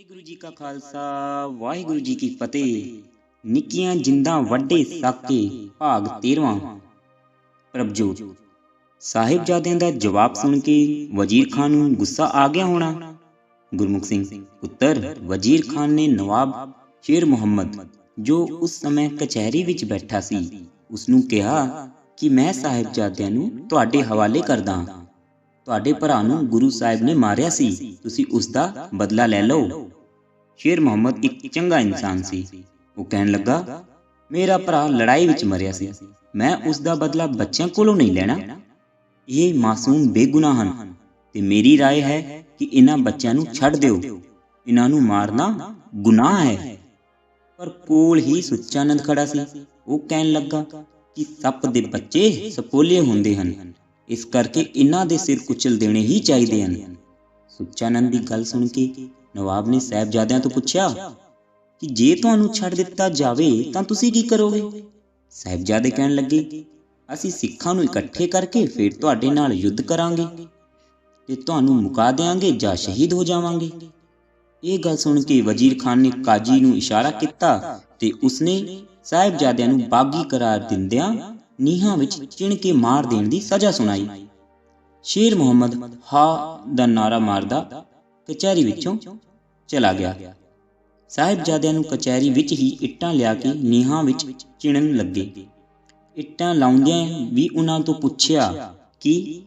ਵਾਹਿਗੁਰੂ ਜੀ ਕਾ ਖਾਲਸਾ, ਵਾਹਿਗੁਰੂ ਜੀ ਕੀ ਫਤਿਹ। ਨਿੱਕੀਆਂ ਜਿੰਦਾਂ ਵੱਡੇ ਸਾਕੇ, ਭਾਗ 13ਵਾਂ ਪ੍ਰਭਜੋਤ। ਸਾਹਿਬਜ਼ਾਦਿਆਂ ਦਾ ਜਵਾਬ ਸੁਣ ਕੇ ਵਜ਼ੀਰ ਖਾਨ ਨੂੰ ਗੁੱਸਾ ਆ ਗਿਆ ਹੋਣਾ। ਗੁਰਮੁਖ ਸਿੰਘ ਉੱਤਰ ਵਜ਼ੀਰ ਖਾਨ ਨੇ ਨਵਾਬ ਸ਼ੇਰ ਮੁਹੰਮਦ, ਜੋ ਉਸ ਸਮੇਂ ਕਚਹਿਰੀ ਵਿੱਚ ਬੈਠਾ ਸੀ ਉਸ ਨੂੰ ਕਿਹਾ ਕਿ ਮੈਂ ਸਾਹਿਬਜ਼ਾਦਿਆਂ ਨੂੰ ਤੁਹਾਡੇ ਹਵਾਲੇ ਕਰਦਾ ਤੁਹਾਡੇ ਭਰਾ ਨੂੰ ਗੁਰੂ ਸਾਹਿਬ ਨੇ ਮਾਰਿਆ ਸੀ ਤੁਸੀਂ ਉਸ ਦਾ ਬਦਲਾ ਲੈ ਲਓ ਸ਼ੇਰ ਮੁਹੰਮਦ ਇੱਕ ਚੰਗਾ ਇਨਸਾਨ ਸੀ ਉਹ ਕਹਿਣ ਲੱਗਾ ਮੇਰਾ ਭਰਾ ਲੜਾਈ ਵਿੱਚ ਮਰਿਆ ਸੀ ਮੈਂ ਉਸ ਦਾ ਬਦਲਾ ਬੱਚਿਆਂ ਕੋਲੋਂ ਨਹੀਂ ਲੈਣਾ ਇਹ ਮਾਸੂਮ ਬੇਗੁਨਾਹ ਹਨ ਤੇ ਮੇਰੀ رائے ਹੈ ਕਿ ਇਹਨਾਂ ਬੱਚਿਆਂ ਨੂੰ ਛੱਡ ਦਿਓ ਇਹਨਾਂ ਨੂੰ ਮਾਰਨਾ ਗੁਨਾਹ ਹੈ ਪਰ ਕੋਲ ਹੀ ਸੁੱਚਾਨੰਦ ਖੜਾ ਸੀ ਉਹ ਕਹਿਣ ਲੱਗਾ ਕਿ ਸੱਪ ਦੇ ਬੱਚੇ ਸਪੋਲੇ ਹੁੰਦੇ ਹਨ ਇਸ ਕਰਕੇ ਇਹਨਾਂ ਦੇ ਸਿਰ ਕੁਚਲ ਦੇਣੇ ਹੀ ਚਾਹੀਦੇ ਹਨ। ਸੁੱਚਾਨੰਦ ਦੀ ਗੱਲ ਸੁਣ ਕੇ ਨਵਾਬ ਨੇ ਸਾਹਿਬਜ਼ਾਦਿਆਂ ਤੋਂ ਪੁੱਛਿਆ ਕਿ ਜੇ ਤੁਹਾਨੂੰ ਛੱਡ ਦਿੱਤਾ ਜਾਵੇ ਤਾਂ ਤੁਸੀਂ ਕੀ ਕਰੋਗੇ? ਸਾਹਿਬਜ਼ਾਦੇ ਕਹਿਣ ਲੱਗੇ, ਅਸੀਂ ਸਿੱਖਾਂ ਨੂੰ ਇਕੱਠੇ ਕਰਕੇ ਫਿਰ ਤੁਹਾਡੇ ਨਾਲ ਯੁੱਧ ਕਰਾਂਗੇ ਤੇ ਤੁਹਾਨੂੰ ਮੁਕਾ ਦੇਾਂਗੇ ਜਾਂ ਸ਼ਹੀਦ ਹੋ ਜਾਵਾਂਗੇ। ਇਹ ਗੱਲ ਸੁਣ ਕੇ ਵਜ਼ੀਰ ਖਾਨ ਨੇ ਕਾਜੀ ਨੂੰ ਇਸ਼ਾਰਾ ਕੀਤਾ ਤੇ ਉਸਨੇ ਸਾਹਿਬਜ਼ਾਦਿਆਂ ਨੂੰ ਬਾਗੀ ਕਰਾਰ ਦਿੰਦਿਆਂ ਨੀਹਾਂ ਵਿੱਚ ਚਿਣ ਕੇ ਮਾਰ ਦੇਣ ਦੀ ਸਜ਼ਾ ਸੁਣਾਈ। ਸ਼ੇਰ ਮੁਹੰਮਦ ਹਾ ਦਾ ਨਾਰਾ ਮਾਰਦਾ ਕਚਹਿਰੀ ਵਿੱਚੋਂ ਚਲਾ ਗਿਆ। ਸਾਹਿਬਜ਼ਾਦਿਆਂ ਨੂੰ ਕਚਹਿਰੀ ਵਿੱਚ ਹੀ ਇੱਟਾਂ ਲਿਆ ਕੇ ਨੀਹਾਂ ਵਿੱਚ ਚਿਣਨ ਲੱਗੇ। ਇੱਟਾਂ ਲਾਉਂਦਿਆਂ ਵੀ ਉਹਨਾਂ ਤੋਂ ਪੁੱਛਿਆ ਕਿ,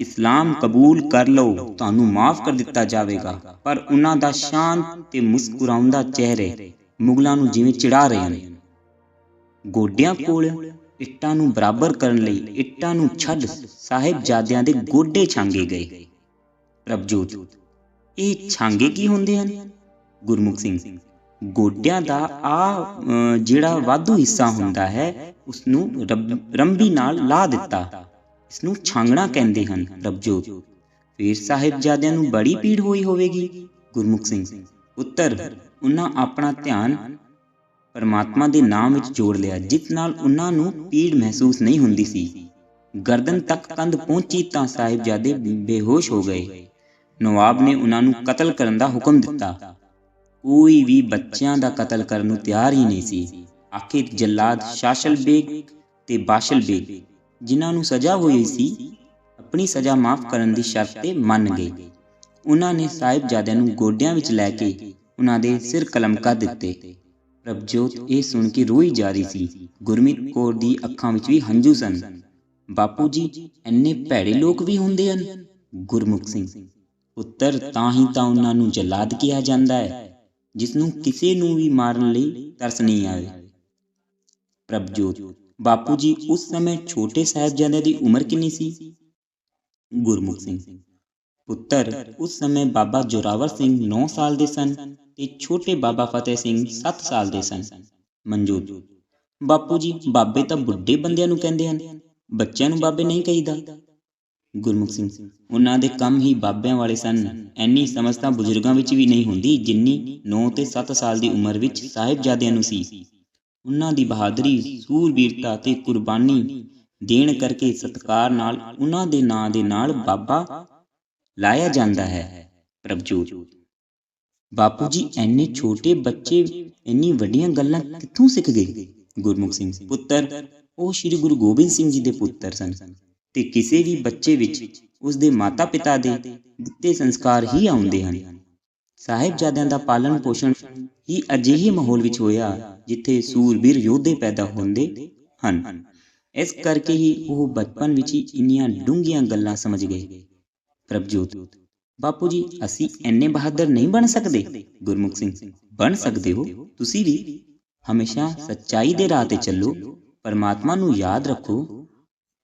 ਇਸਲਾਮ ਕਬੂਲ ਕਰ ਲਓ, ਤੁਹਾਨੂੰ ਮਾਫ ਕਰ ਦਿੱਤਾ ਜਾਵੇਗਾ, ਪਰ ਉਹਨਾਂ ਦਾ ਸ਼ਾਂਤ ਤੇ ਮੁਸਕਰਾਉਂਦਾ ਚਿਹਰੇ ਮੁਗਲਾਂ ਨੂੰ ਜਿਵੇਂ ਚਿੜਾ ਰਹੇ ਨੇ ਗੋਡਿਆਂ ਕੋਲ ਇੱਟਾਂ ਨੂੰ ਬਰਾਬਰ ਕਰਨ ਲਈ ਇੱਟਾਂ ਨੂੰ ਛੱਡ ਸਾਹਿਬਜ਼ਾਦਿਆਂ ਦੇ ਗੋਡੇ ਛਾਂਗੇ ਗਏ। ਪ੍ਰਭਜੋਤ, ਇਹ ਛਾਂਗੇ ਕੀ ਹੁੰਦੇ ਹਨ? ਗੁਰਮੁਖ ਸਿੰਘ, ਗੋਡਿਆਂ ਦਾ ਆ ਜਿਹੜਾ ਵਾਧੂ ਹਿੱਸਾ ਹੁੰਦਾ ਹੈ ਉਸ ਨੂੰ ਰੰਬੀ ਨਾਲ ਲਾ ਦਿੱਤਾ। ਇਸ ਨੂੰ ਛਾਂਗਣਾ ਕਹਿੰਦੇ ਹਨ, ਪ੍ਰਭਜੋਤ। ਫਿਰ ਸਾਹਿਬਜ਼ਾਦਿਆਂ ਨੂੰ ਬੜੀ ਪੀੜ ਹੋਈ ਹੋਵੇਗੀ। ਗੁਰਮੁਖ ਸਿੰਘ, ਉੱਤਰ, ਉਹਨਾਂ ਆਪਣਾ ਧਿਆਨ ਪਰਮਾਤਮਾ ਦੇ ਨਾਮ ਵਿੱਚ ਜੋੜ ਲਿਆ, ਜਿਸ ਨਾਲ ਉਹਨਾਂ ਨੂੰ ਪੀੜ ਮਹਿਸੂਸ ਨਹੀਂ ਹੁੰਦੀ ਸੀ। ਗਰਦਨ ਤੱਕ ਕੰਧ ਪਹੁੰਚੀ ਤਾਂ ਸਾਹਿਬਜ਼ਾਦੇ ਬੇਹੋਸ਼ ਹੋ ਗਏ। ਨਵਾਬ ਨੇ ਉਹਨਾਂ ਨੂੰ ਕਤਲ ਕਰਨ ਦਾ ਹੁਕਮ ਦਿੱਤਾ। ਕੋਈ ਵੀ ਬੱਚਿਆਂ ਦਾ ਕਤਲ ਕਰਨ ਨੂੰ ਤਿਆਰ ਹੀ ਨਹੀਂ ਸੀ। ਆਖਿਰ ਜੱਲਾਦ ਸ਼ਾਸ਼ਲ ਬੇਗ ਤੇ ਬਾਸ਼ਲ ਬੇਗ, ਜਿਨ੍ਹਾਂ ਨੂੰ ਸਜ਼ਾ ਹੋਈ ਸੀ, ਆਪਣੀ ਸਜ਼ਾ ਮਾਫ ਕਰਨ ਦੀ ਸ਼ਰਤ ਤੇ ਮੰਨ ਗਏ। ਉਹਨਾਂ ਨੇ ਸਾਹਿਬਜ਼ਾਦਿਆਂ ਨੂੰ ਗੋਡਿਆਂ ਵਿੱਚ ਲੈ ਕੇ ਉਹਨਾਂ ਦੇ ਸਿਰ ਕਲਮ ਕਰ ਦਿੱਤੇ। ਪ੍ਰਭਜੋਤ ਇਹ ਸੁਣ ਕੇ ਰੋਈ ਜਾ ਰਹੀ ਸੀ। ਗੁਰਮੀਤ ਕੌਰ ਦੀ ਅੱਖਾਂ ਵਿੱਚ ਵੀ ਹੰਝੂ ਸਨ। ਬਾਪੂ ਜੀ ਐਨੇ ਭੈੜੇ ਲੋਕ ਵੀ ਹੁੰਦੇ ਹਨ? ਗੁਰਮੁਖ ਸਿੰਘ ਪੁੱਤਰ ਤਾਂ ਹੀ ਤਾਂ ਉਹਨਾਂ ਨੂੰ ਜਲਾਦ ਕਿਹਾ ਜਾਂਦਾ ਹੈ ਜਿਸ ਨੂੰ ਕਿਸੇ ਨੂੰ ਵੀ ਮਾਰਨ ਲਈ ਤਰਸ ਨਹੀਂ ਆਵੇ। ਪ੍ਰਭਜੋਤ ਬਾਪੂ ਜੀ, ਉਸ ਸਮੇਂ ਛੋਟੇ ਸਾਹਿਬਜ਼ਾਦਿਆਂ ਦੀ ਉਮਰ ਕਿੰਨੀ ਸੀ? ਗੁਰਮੁਖ ਸਿੰਘ ਪੁੱਤਰ ਉਸ ਸਮੇਂ ਬਾਬਾ ਜੋਰਾਵਰ ਸਿੰਘ 9 ਸਾਲ ਦੇ ਸਨ। ਤੇ ਛੋਟੇ ਬਾਬਾ ਫਤਿਹ ਸਿੰਘ 7 ਸਾਲ ਦੇ ਸਨ। ਮਨਜੂਰ ਬਾਪੂ ਜੀ ਬਾਬੇ ਤਾਂ ਬੁੱਢੇ ਬੰਦਿਆਂ ਨੂੰ ਕਹਿੰਦੇ ਹਨ, ਬੱਚਿਆਂ ਨੂੰ ਬਾਬੇ ਨਹੀਂ ਕਹੀਦਾ। ਗੁਰਮੁਖ ਸਿੰਘ, ਉਹਨਾਂ ਦੇ ਕੰਮ ਹੀ ਬਾਬਿਆਂ ਵਾਲੇ ਸਨ। ਐਨੀ ਸਮਝ ਤਾਂ ਬਜ਼ੁਰਗਾਂ ਵਿੱਚ ਵੀ ਨਹੀਂ ਹੁੰਦੀ ਜਿੰਨੀ 9 ਤੇ 7 ਸਾਲ ਦੀ ਉਮਰ ਵਿੱਚ ਸਾਹਿਬਜ਼ਾਦਿਆਂ ਨੂੰ ਸੀ। ਉਹਨਾਂ ਦੀ ਬਹਾਦਰੀ, ਸੂਰਬੀਰਤਾ ਤੇ ਕੁਰਬਾਨੀ ਦੇਣ ਕਰਕੇ ਸਤਕਾਰ ਨਾਲ ਉਹਨਾਂ ਦੇ ਨਾਂ ਦੇ ਨਾਲ ਬਾਬਾ ਲਾਇਆ ਜਾਂਦਾ ਹੈ। ਪ੍ਰਭਜੋਤ ਬਾਪੂ ਜੀ ਐਨੇ ਛੋਟੇ ਬੱਚੇ ਇੰਨੀ ਵੱਡੀਆਂ ਗੱਲਾਂ ਕਿੱਥੋਂ ਸਿੱਖ ਗਏ? ਗੁਰਮੁਖ ਸਿੰਘ ਪੁੱਤਰ, ਉਹ ਸ੍ਰੀ ਗੁਰੂ ਗੋਬਿੰਦ ਸਿੰਘ ਜੀ ਦੇ ਪੁੱਤਰ ਸਨ। ਤੇ ਕਿਸੇ ਵੀ ਬੱਚੇ ਵਿੱਚ ਉਸ ਦੇ ਮਾਤਾ-ਪਿਤਾ ਦੇ ਦਿੱਤੇ ਸੰਸਕਾਰ ਹੀ ਆਉਂਦੇ ਹਨ। ਸਾਹਿਬਜ਼ਾਦਿਆਂ ਦਾ ਪਾਲਣ ਪੋਸ਼ਣ ਹੀ ਅਜਿਹੇ ਮਾਹੌਲ ਵਿੱਚ ਹੋਇਆ ਜਿੱਥੇ ਸੂਰਬੀਰ ਯੋਧੇ ਪੈਦਾ ਹੁੰਦੇ ਹਨ। ਇਸ ਕਰਕੇ ਹੀ ਉਹ ਬਚਪਨ ਵਿੱਚ ਹੀ ਇੰਨੀਆਂ ਡੂੰਘੀਆਂ ਗੱਲਾਂ ਸਮਝ ਗਏ। ਪ੍ਰਭਜੋਤ ਬਾਪੂ ਜੀ, ਅਸੀਂ ਐਨੇ ਬਹਾਦਰ ਨਹੀਂ ਬਣ ਸਕਦੇ। ਗੁਰਮੁਖ ਸਿੰਘ, ਬਣ ਸਕਦੇ ਹੋ। ਤੁਸੀਂ ਵੀ ਹਮੇਸ਼ਾ ਸੱਚਾਈ ਦੇ ਰਾਹ ਤੇ ਚੱਲੋ। ਪਰਮਾਤਮਾ ਨੂੰ ਯਾਦ ਰੱਖੋ।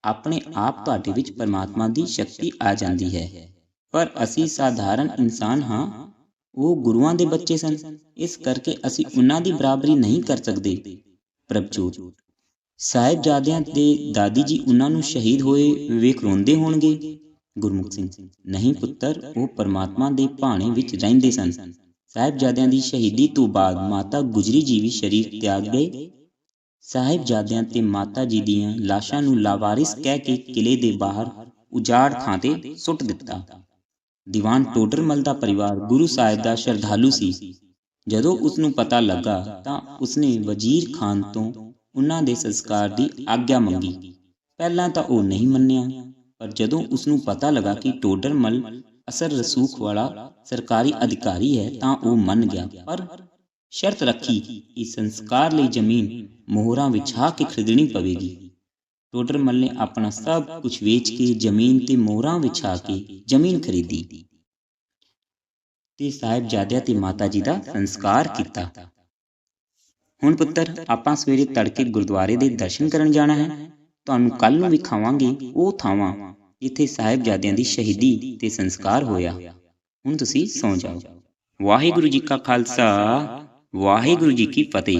ਆਪਣੇ ਆਪ ਤੁਹਾਡੇ ਵਿੱਚ ਪਰਮਾਤਮਾ ਦੀ ਸ਼ਕਤੀ ਆ ਜਾਂਦੀ ਹੈ। ਪਰ ਅਸੀਂ ਸਾਧਾਰਨ ਇਨਸਾਨ ਹਾਂ। ਉਹ ਗੁਰੂਆਂ ਦੇ ਬੱਚੇ ਸਨ। ਇਸ ਕਰਕੇ ਅਸੀਂ ਉਹਨਾਂ ਦੀ ਬਰਾਬਰੀ ਨਹੀਂ ਕਰ ਸਕਦੇ। ਪ੍ਰਭਜੋਤ, ਸਾਹਿਬਜ਼ਾਦਿਆਂ ਦੇ ਦਾਦੀ ਜੀ ਉਹਨਾਂ ਨੂੰ ਸ਼ਹੀਦ ਹੋਏ ਵੇਖ ਰੋਂਦੇ ਹੋਣਗੇ। ਗੁਰਮੁਖ ਸਿੰਘ। ਨਹੀਂ ਪੁੱਤਰ, ਉਹ ਪਰਮਾਤਮਾ ਦੇ ਭਾਣੇ ਵਿੱਚ ਰਹਿੰਦੇ ਸਨ। ਸਾਹਿਬਜ਼ਾਦਿਆਂ ਦੀ ਸ਼ਹੀਦੀ ਤੋਂ ਬਾਅਦ ਮਾਤਾ ਗੁਜਰੀ ਜੀ ਵੀ ਸ਼ਰੀਰ ਤਿਆਗ ਗਏ। ਸਾਹਿਬਜ਼ਾਦਿਆਂ ਤੇ ਮਾਤਾ ਜੀ ਦੀਆਂ ਲਾਸ਼ਾਂ ਨੂੰ ਲਾਵਾਰਿਸ ਕਹਿ ਕੇ ਕਿਲੇ ਦੇ ਬਾਹਰ ਉਜਾੜ ਥਾਂ ਤੇ ਸੁੱਟ ਦਿੱਤਾ। ਦੀਵਾਨ ਟੋਡਰਮਲ ਦਾ ਪਰਿਵਾਰ ਗੁਰੂ ਸਾਹਿਬ ਦਾ ਸ਼ਰਧਾਲੂ ਸੀ। ਜਦੋਂ ਉਸ ਨੂੰ ਪਤਾ ਲੱਗਾ ਤਾਂ ਉਸਨੇ ਵਜ਼ੀਰ ਖਾਨ ਤੋਂ ਉਹਨਾਂ ਦੇ ਸੰਸਕਾਰ ਦੀ ਆਗਿਆ ਮੰਗੀ। ਪਹਿਲਾਂ ਤਾਂ ਉਹ ਨਹੀਂ ਮੰਨਿਆ। ਪਰ ਜਦੋਂ ਉਸ ਨੂੰ ਪਤਾ ਲੱਗਾ ਕਿ ਟੋਡਰਮਲ ਅਸਰ ਰਸੂਖ ਵਾਲਾ ਸਰਕਾਰੀ ਅਧਿਕਾਰੀ ਹੈ, ਤਾਂ ਉਹ ਮੰਨ ਗਿਆ। ਪਰ ਸ਼ਰਤ ਰੱਖੀ ਕਿ ਸੰਸਕਾਰ ਲਈ ਜ਼ਮੀਨ ਮੋਹਰਾਂ ਵਿਛਾ ਕੇ ਖਰੀਦਣੀ ਪਵੇਗੀ। ਟੋਡਰਮਲ ਨੇ ਆਪਣਾ ਸਭ ਕੁਝ ਵੇਚ ਕੇ ਜ਼ਮੀਨ ਤੇ ਮੋਹਰਾਂ ਵਿਛਾ ਕੇ ਜ਼ਮੀਨ ਖਰੀਦੀ। ਤੇ ਸਾਹਿਬਜ਼ਾਦਿਆਂ ਤੇ ਮਾਤਾ ਜੀ ਦਾ ਸੰਸਕਾਰ ਕੀਤਾ। ਹੁਣ ਪੁੱਤਰ, ਆਪਾਂ ਸਵੇਰੇ ਤੜਕੇ ਗੁਰਦੁਆਰੇ ਦੇ ਦਰਸ਼ਨ ਕਰਨ ਜਾਣਾ ਹੈ। ਤੁਹਾਨੂੰ ਕੱਲ ਨੂੰ ਵਿਖਾਵਾਂਗੇ ਉਹ ਥਾਵਾਂ ਜਿੱਥੇ ਸਾਹਿਬਜ਼ਾਦਿਆਂ ਦੀ ਸ਼ਹੀਦੀ ਤੇ ਸੰਸਕਾਰ ਹੋਇਆ। ਹੁਣ ਤੁਸੀਂ ਸੌਂ ਜਾਓ। ਵਾਹਿਗੁਰੂ ਜੀ ਕਾ ਖਾਲਸਾ, ਵਾਹਿਗੁਰੂ ਜੀ ਕੀ ਫਤਿਹ।